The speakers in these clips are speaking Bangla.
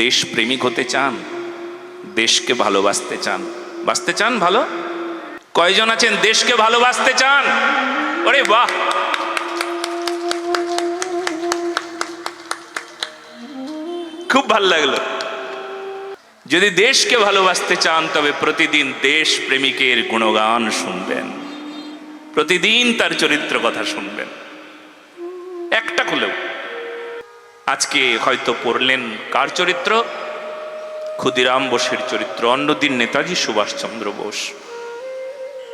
দেশ প্রেমিক হতে চান, দেশকে ভালোবাসতে চান। বাঁচতে চান ভালো? কয়জন আছেন দেশকে ভালোবাসতে চান? ওরে বাহ! খুব ভালো লাগল। যদি দেশকে ভালোবাসতে চান, তবে প্রতিদিন দেশ প্রেমিকের গুণগান শুনবেন। প্রতিদিন তার চরিত্র কথা শুনবেন। একটা খুলেও। আজকে হয়তো পড়লেন কার চরিত্র? ক্ষুদিরাম বোসের চরিত্র, অন্যদিন নেতাজি সুভাষচন্দ্র বোস।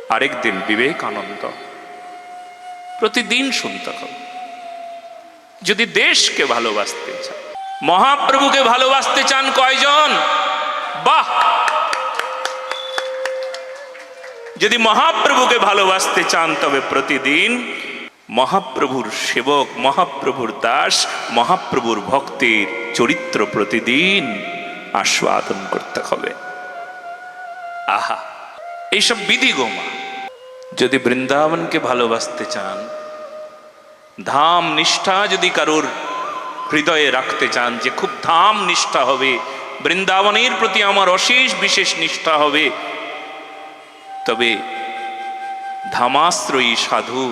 আরেক বিবেকানন্দ। প্রতিদিন শুনতে হবে। যদি দেশকে ভালোবাসতে চান, মহাপ্রভুকে ভালোবাসতে চান কয়জন? বাহ! যদি মহাপ্রভুকে ভালোবাসতে চান, তবে প্রতিদিন মহাপ্রভুর সেবক, মহাপ্রভুর দাস, মহাপ্রভুর ভক্তের চরিত্র প্রতিদিন আস্বাদন করতে হবে। আহা, এইসব বিধি গোমা যদি বৃন্দাবনকে ভালোবাসতে চান, ধাম নিষ্ঠা যদি কারোর হৃদয়ে রাখতে চান যে খুব ধাম নিষ্ঠা হবে, বৃন্দাবনের প্রতি আমার অশেষ বিশেষ নিষ্ঠা হবে, তবে ধামাশ্রয়ী সাধু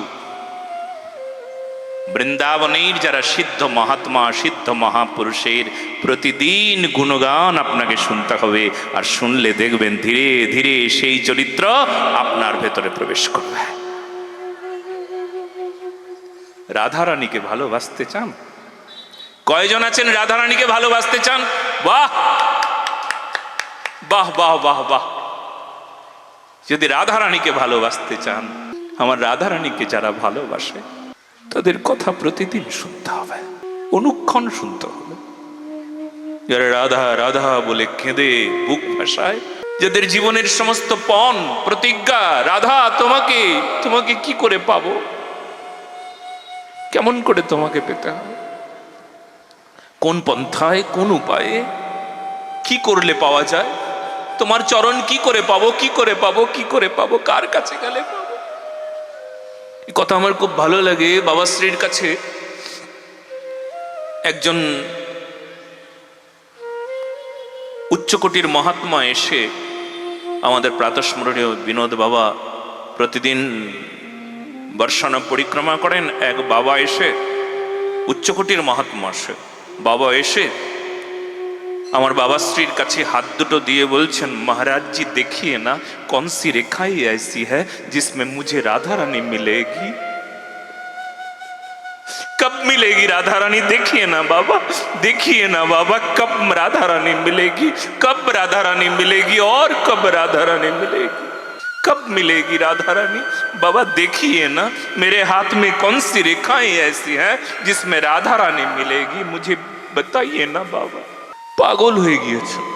বৃন্দাবনের যারা সিদ্ধ মহাত্মা, সিদ্ধ মহাপুরুষের প্রতিদিন গুণগান আপনাকে শুনতে হবে আর শুনলে দেখবেন ধীরে ধীরে সেই চরিত্র আপনার ভেতরে প্রবেশ করবে। রাধারানীকে ভালোবাসতে চান? কয়জন আছেন রাধারানীকে ভালোবাসতে চান? বাহ! বাহ বাহ বাহ বাহ। যদি রাধারানীকে ভালোবাসতে চান, আমার রাধারানীকে যারা ভালোবাসে তাদের কথা প্রতিদিন শুনতে হবে। অনুক্ষণ শুনতে হবে। যারা রাধা রাধা বলে কেঁদে বুক ভাসায়, যাদের জীবনের সমস্ত পণ, প্রতিজ্ঞা, রাধা, তোমাকে তোমাকে কি করে পাবো? কেমন করে তোমাকে পেতে হবে? কোন পন্থায়, কোন উপায়ে? কি করলে পাওয়া যায়? তোমার চরণ কি করে পাবো, কি করে পাবো, কি করে পাবো? কার কাছে গেলে পাবো? কথা আমার খুব ভালো লাগে। বাবাশ্রীর কাছে একজন উচ্চকোটির মহাত্মা এসে আমাদের প্রাতস্মরণীয় বিনোদ বাবা প্রতিদিন বর্ষানা পরিক্রমা করেন। এক বাবা এসে উচ্চকোটির মহাত্মা আসে। বাবা এসে আমার বাবা শ্রীর কাছে হাত দুটো দিয়ে বলছেন, মহারাজ জি, দেখিয়ে না, কন সি রেখাই ऐसी है जिसमें मुझे राधा रानी मिलेगी कब मिलेगी राधा रानी देखिए ना बाबा देखिए ना बाबा कब राधा रानी मिलेगी कब राधा रानी मिलेगी और कब राधा रानी मिलेगी कब मिलेगी राधा रानी बाबा देखिए ना मेरे हाथ में कौन सी रेखाएँ ऐसी हैं जिसमें राधा रानी मिलेगी मुझे बताइए ना बाबा পাগল হয়ে গিয়েছে।